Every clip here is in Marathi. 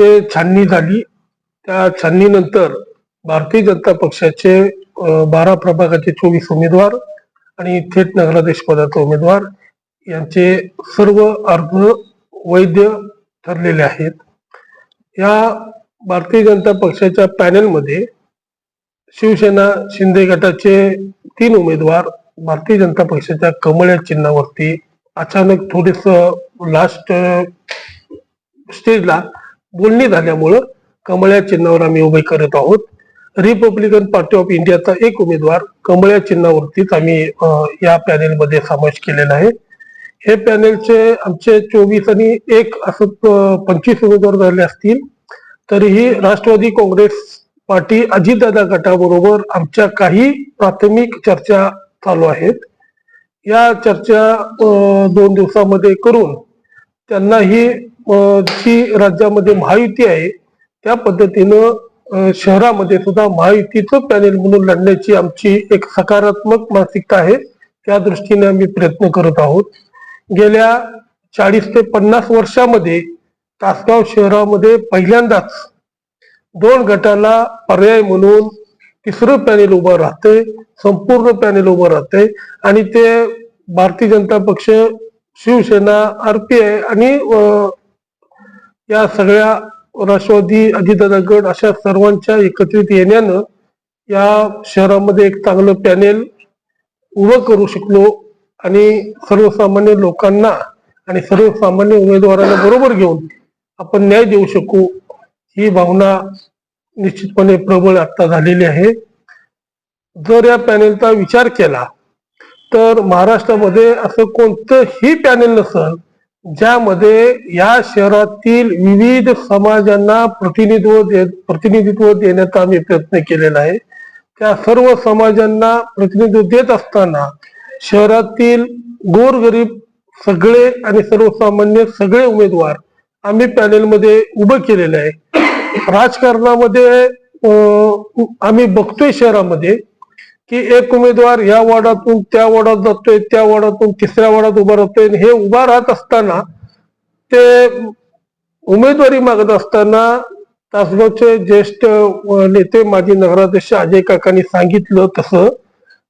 तिथे छाननी झाली. त्या छाननीनंतर भारतीय जनता पक्षाचे बारा प्रभागाचे चोवीस उमेदवार आणि थेट नगराध्यक्ष पदाचे उमेदवार यांचे सर्व अर्ज वैध ठरलेले आहेत. या भारतीय जनता पक्षाच्या पॅनेलमध्ये शिवसेना शिंदे गटाचे तीन उमेदवार भारतीय जनता पक्षाच्या कमळ या चिन्हावरती अचानक थोडेस लास्ट स्टेजला बोलणी झाल्यामुळं कमळ्या चिन्हावर आम्ही उभे करत आहोत. रिपब्लिकन पार्टी ऑफ इंडियाचा एक उमेदवार कमळ्या चिन्हावरतीच आम्ही या पॅनेलमध्ये समावेश केलेला आहे. हे पॅनेलचे आमचे चोवीस आणि एक असं पंचवीस उमेदवार झाले असतील तरीही राष्ट्रवादी काँग्रेस पार्टी अजितदादा गटाबरोबर आमच्या काही प्राथमिक चर्चा चालू आहेत. या चर्चा दोन दिवसामध्ये करून त्यांनाही जी राज्यामध्ये महायुती आहे त्या पद्धतीनं शहरामध्ये सुद्धा महायुतीचं पॅनेल म्हणून लढण्याची आमची एक सकारात्मक मानसिकता आहे. त्या दृष्टीने आम्ही प्रयत्न करत आहोत. गेल्या चाळीस ते पन्नास वर्षामध्ये तासगाव शहरामध्ये पहिल्यांदाच दोन गटाला पर्याय म्हणून तिसरं पॅनेल उभं राहते संपूर्ण पॅनेल उभं राहते आणि ते भारतीय जनता पक्ष शिवसेना आरपीआय आणि या सगळ्या राष्ट्रवादी अजितदादा गट अशा सर्वांच्या एकत्रित येण्यानं या शहरामध्ये एक चांगलं पॅनेल उभं करू शकलो आणि सर्वसामान्य लोकांना आणि सर्वसामान्य उमेदवारांना बरोबर घेऊन आपण न्याय देऊ शकू ही भावना निश्चितपणे प्रबळ आता झालेली आहे. जर या पॅनेलचा विचार केला तर महाराष्ट्रामध्ये असं कोणतंही पॅनेल नसल ज्यामध्ये या शहरातील विविध समाजांना प्रतिनिधित्व दे प्रतिनिधित्व देण्याचा आम्ही प्रयत्न केलेला आहे. त्या सर्व समाजांना प्रतिनिधित्व देत असताना शहरातील गोरगरीब सगळे आणि सर्वसामान्य सगळे उमेदवार आम्ही पॅनेलमध्ये उभं केलेलं आहे. राजकारणामध्ये आम्ही बघतोय शहरामध्ये. की एक उमेदवार या वॉर्डातून त्या वॉर्डात जातोय त्या वॉर्डातून तिसऱ्या वॉर्डात उभा राहतोय आणि हे उभा राहत असताना ते उमेदवारी मागत असताना तासगावचे ज्येष्ठ नेते माजी नगराध्यक्ष अजय काकांनी सांगितलं तसं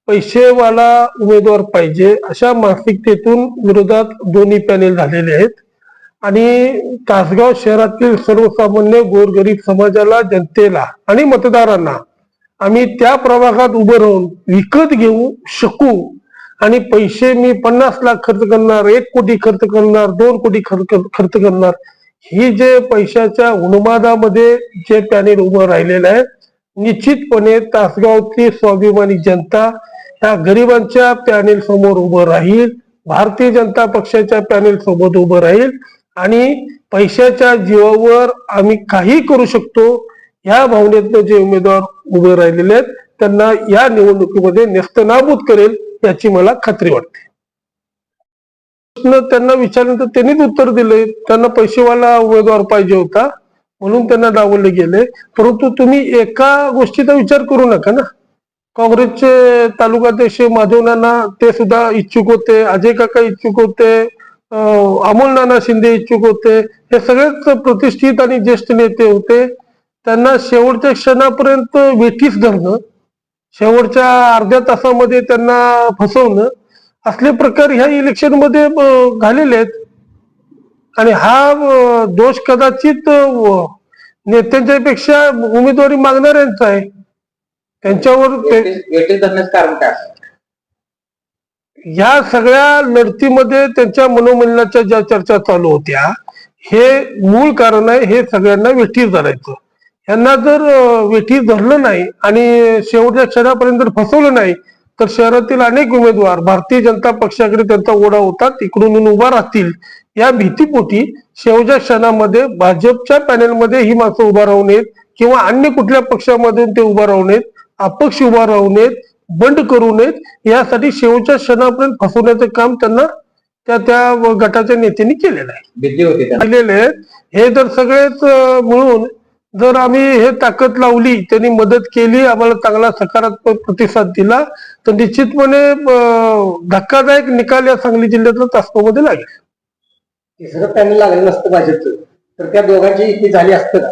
पैसेवाला उमेदवार पाहिजे अशा मानसिकतेतून विरोधात दोन्ही पॅनेल झालेले आहेत. आणि तासगाव शहरातील सर्वसामान्य गोरगरीब समाजाला जनतेला आणि मतदारांना आम्ही त्या प्रभागात उभं राहून विकत घेऊ शकू. आणि पैसे मी पन्नास लाख खर्च करणार एक कोटी खर्च करणार दोन कोटी खर्च खर्च करणार. ही जे पैशाच्या उन्मादामध्ये जे पॅनेल उभं राहिलेलं आहे निश्चितपणे तासगावची स्वाभिमानी जनता ह्या गरिबांच्या पॅनेल समोर उभं राहील भारतीय जनता पक्षाच्या पॅनेल सोबत उभं राहील. आणि पैशाच्या जीवावर आम्ही काही करू शकतो ह्या भावनेतनं जे उमेदवार उभे राहिलेले आहेत त्यांना या निवडणुकीमध्ये नेस्तनाबूत करेल याची मला खात्री वाटते. प्रश्न त्यांना विचारल्यानंतर त्यांनीच उत्तर दिले. त्यांना पैसेवाला उमेदवार पाहिजे होता म्हणून त्यांना डावलले गेले. परंतु तुम्ही एका गोष्टीचा विचार करू नका ना. काँग्रेसचे तालुकाध्यक्ष माधवनाना ते सुद्धा इच्छुक होते. अजय काका इच्छुक होते. अमोल नाना शिंदे इच्छुक होते. हे सगळेच प्रतिष्ठित आणि ज्येष्ठ नेते होते. त्यांना शेवटच्या क्षणापर्यंत वेठीस धरणं शेवटच्या अर्ध्या तासामध्ये त्यांना फसवणं असले प्रकार ह्या इलेक्शनमध्ये झालेले आहेत. आणि हा दोष कदाचित नेत्यांच्या पेक्षा उमेदवारी मागणाऱ्यांचा आहे. त्यांच्यावर कारण काय? या सगळ्या लढतीमध्ये त्यांच्या मनोमननाच्या ज्या चर्चा चालू होत्या हे मूळ कारण आहे हे सगळ्यांना वेठीस धरायचं. यांना जर अं, वेठीस धरलं नाही आणि शेवटच्या क्षणापर्यंत जर फसवलं नाही तर शहरातील अनेक उमेदवार भारतीय जनता पक्षाकडे त्यांचा ओढा होता तिकडून येऊन उभा राहतील. या भीतीपोटी शेवटच्या क्षणामध्ये भाजपच्या पॅनेलमध्ये ही माणसं उभा राहू नयेत किंवा अन्य कुठल्या पक्षामधून ते उभा राहू नयेत अपक्ष उभा राहू नयेत बंड करू नयेत यासाठी शेवटच्या क्षणापर्यंत फसवण्याचं काम त्यांना त्या त्या गटाच्या नेत्यांनी केलेलं आहे. हे जर सगळेच मिळून जर आम्ही हे ताकद लावली त्यांनी मदत केली आम्हाला चांगला सकारात्मक प्रतिसाद दिला तर निश्चितपणे धक्कादायक निकाल या सांगली जिल्ह्यातल्या तासगावमध्ये लागेल. तिसरं पॅनल लागलं नसतं भाजपचं. तर त्या दोघांची युती झाली असतं का?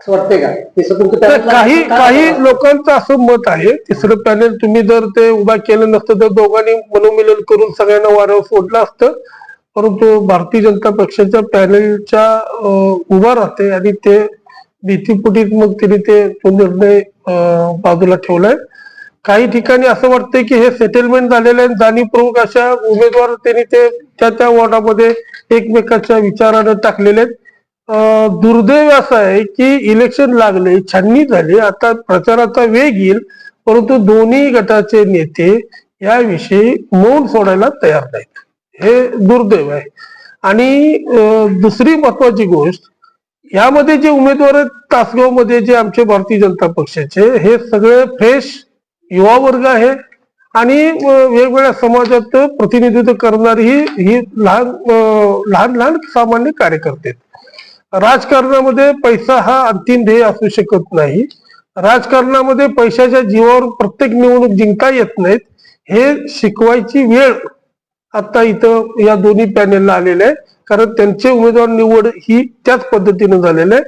असं वाटतंय का? तसं तुमचं काही काही? लोकांचं असं मत आहे तिसरं पॅनेल तुम्ही जर ते उभा केलं नसतं तर दोघांनी मनोमिलन करून सगळ्यांना वाऱ्यावर सोडलं असतं. परंतु भारतीय जनता पक्षाच्या पॅनेलच्या उभा राहते आणि ते भीतीपुटीत मग त्यांनी ते तो निर्णय बाजूला ठेवलाय. काही ठिकाणी असं वाटतंय की हे सेटलमेंट झालेलं आहे जाणीवपूर्वक अशा उमेदवार त्यांनी ते त्या त्या वॉर्डामध्ये एकमेकाच्या विचारानं टाकलेले आहेत. दुर्दैव असं आहे की इलेक्शन लागले छाननी झाली आता प्रचाराचा वेग येईल परंतु दोन्ही गटाचे नेते याविषयी मौन सोडायला तयार नाहीत. हे दुर्दैव आहे. आणि दुसरी महत्वाची गोष्ट यामध्ये जे उमेदवार आहेत तासगावमध्ये जे आमचे भारतीय जनता पक्षाचे हे सगळे फ्रेश युवा वर्ग आहे. आणि वेगवेगळ्या समाजात प्रतिनिधित्व करणारी ही ही लहान लहान लहान सामान्य कार्यकर्ते राजकारणामध्ये पैसा हा अंतिम ध्येय असू शकत नाही. राजकारणामध्ये पैशाच्या जीवावर प्रत्येक निवडणूक जिंकता येत नाहीत. हे शिकवायची वेळ आता इथं या दोन्ही पॅनेलला आलेले आहे कारण त्यांचे उमेदवार निवड ही त्याच पद्धतीने झालेलं आहे.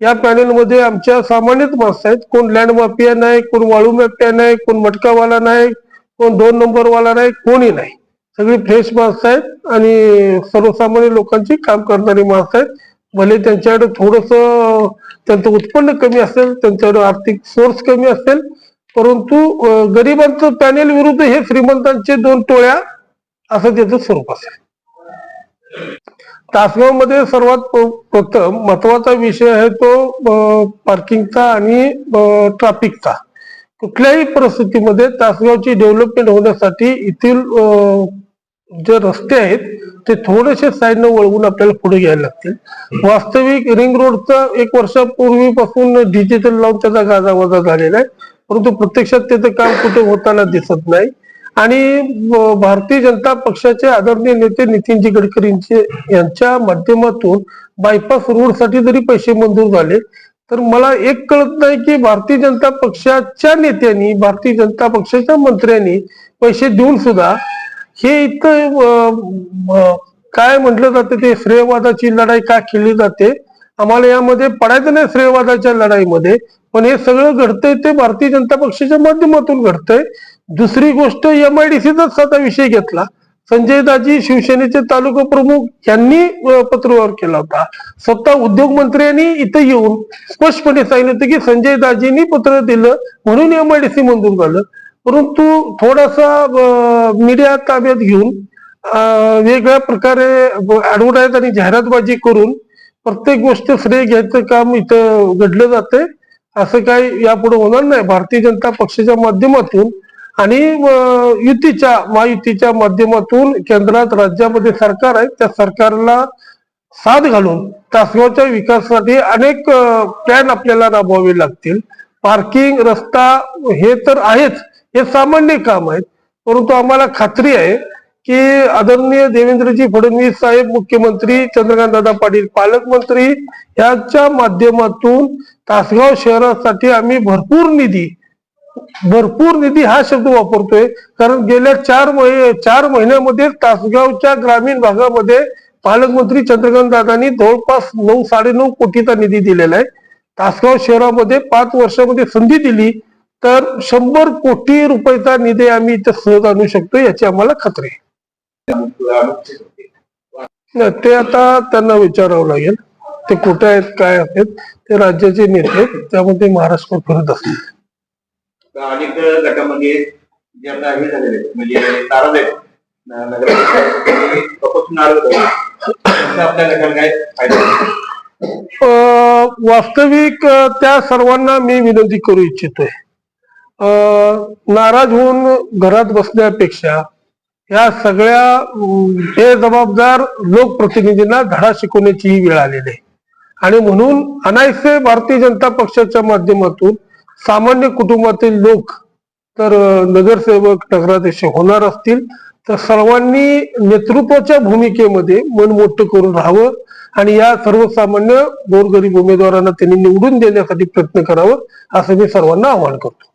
या पॅनेलमध्ये आमच्या सामान्यच माणसं आहेत. कोण लँड माफिया नाही कोण वाळू माफिया नाही कोण मटकावाला नाही कोण दोन नंबरवाला नाही कोणी नाही. सगळी फ्रेश माणसं आहेत आणि सर्वसामान्य लोकांची काम करणारी माणसं आहेत. भले त्यांच्याकडे थोडस त्यांचं उत्पन्न कमी असेल त्यांच्याकडे आर्थिक सोर्स कमी असेल परंतु गरिबांचं पॅनेल विरुद्ध हे श्रीमंतांचे दोन टोळ्या असं त्याचं स्वरूप असेल. तासगावमध्ये सर्वात प्रथम महत्त्वाचा विषय आहे तो पार्किंगचा आणि ट्रॅफिकचा कुठल्याही परिस्थितीमध्ये तासगावची डेव्हलपमेंट होण्यासाठी येथील जे रस्ते आहेत ते थोडेसे साईडनं वळवून आपल्याला पुढे घ्यायला लागतील. वास्तविक रिंग रोडचा एक वर्षापूर्वीपासून डिजिटल लावून त्याचा गाजावाजा झालेला आहे. परंतु प्रत्यक्षात त्याचं काम कुठे होताना दिसत नाही. आणि भारतीय जनता पक्षाचे आदरणीय नेते नितीनजी गडकरींचे यांच्या माध्यमातून बायपास रोडसाठी जरी पैसे मंजूर झाले तर मला एक कळत नाही की भारतीय जनता पक्षाच्या नेत्यांनी भारतीय जनता पक्षाच्या मंत्र्यांनी पैसे देऊन सुद्धा हे इथं काय म्हटलं जातं ते श्रेयवादाची लढाई का खेळली जाते? आम्हाला यामध्ये पडायचं नाही श्रेयवादाच्या लढाईमध्ये पण हे सगळं घडतंय ते भारतीय जनता पक्षाच्या माध्यमातून घडतंय. दुसरी गोष्ट एमआयडीसीचाच आता विषय घेतला. संजय दाजी शिवसेनेचे तालुका प्रमुख यांनी पत्रव्यवहार केला होता. स्वतः उद्योग मंत्र्यांनी इथं येऊन स्पष्टपणे सांगितलं होतं की संजय दाजींनी पत्र दिलं म्हणून एमआयडीसी मंजूर झालं. परंतु थोडासा मीडिया ताब्यात घेऊन वेगळ्या प्रकारे ऍडव्हर्टाईज आणि जाहिरातबाजी करून प्रत्येक गोष्ट श्रेय घ्यायचं काम इथं घडलं जातंय. असं काही यापुढे होणार नाही. भारतीय जनता पक्षाच्या माध्यमातून आणि युतीच्या महायुतीच्या माध्यमातून केंद्रात राज्यामध्ये सरकार आहे त्या सरकारला साथ घालून तासगावच्या विकासासाठी अनेक प्लॅन आपल्याला राबवावे लागतील. पार्किंग रस्ता हे तर आहेच हे सामान्य काम आहेत. परंतु आम्हाला खात्री आहे की आदरणीय देवेंद्रजी फडणवीस साहेब मुख्यमंत्री चंद्रकांत दादा पाटील पालकमंत्री यांच्या माध्यमातून तासगाव शहरासाठी आम्ही भरपूर निधी भरपूर निधी हा शब्द वापरतोय. कारण गेल्या चार महि चार महिन्यामध्ये तासगावच्या ग्रामीण भागामध्ये पालकमंत्री चंद्रकांत दादांनी जवळपास नऊ साडेनऊ कोटीचा निधी दिलेला आहे. तासगाव शहरामध्ये पाच वर्षामध्ये संधी दिली तर शंभर कोटी रुपयाचा निधी आम्ही इथं सहज आणू शकतो याची आम्हाला खात्री आहे. ते आता त्यांना विचारावं लागेल. ते कुठे आहेत काय आहेत ते राज्याचे नेते त्यामध्ये महाराष्ट्र फिरत असतील. अनेक गटामध्ये जे आता हे झालेले आहेत, म्हणजे नाराज आहेत आपल्या गटाला काय फायदा अं, वास्तविक त्या सर्वांना मी विनंती करू इच्छितोय. अं, नाराज होऊन घरात बसण्यापेक्षा या सगळ्या हे जबाबदार लोकप्रतिनिधींना धडा शिकवण्याचीही वेळ आलेली आहे. आणि म्हणून अनायसे भारतीय जनता पक्षाच्या माध्यमातून सामान्य कुटुंबातील लोक तर नगरसेवक नगराध्यक्ष होणार असतील तर सर्वांनी नेतृत्वाच्या भूमिकेमध्ये मन मोठं करून राहावं आणि या सर्वसामान्य गोरगरीब उमेदवारांना त्यांनी निवडून देण्यासाठी प्रयत्न करावं असं मी सर्वांना आवाहन करतो.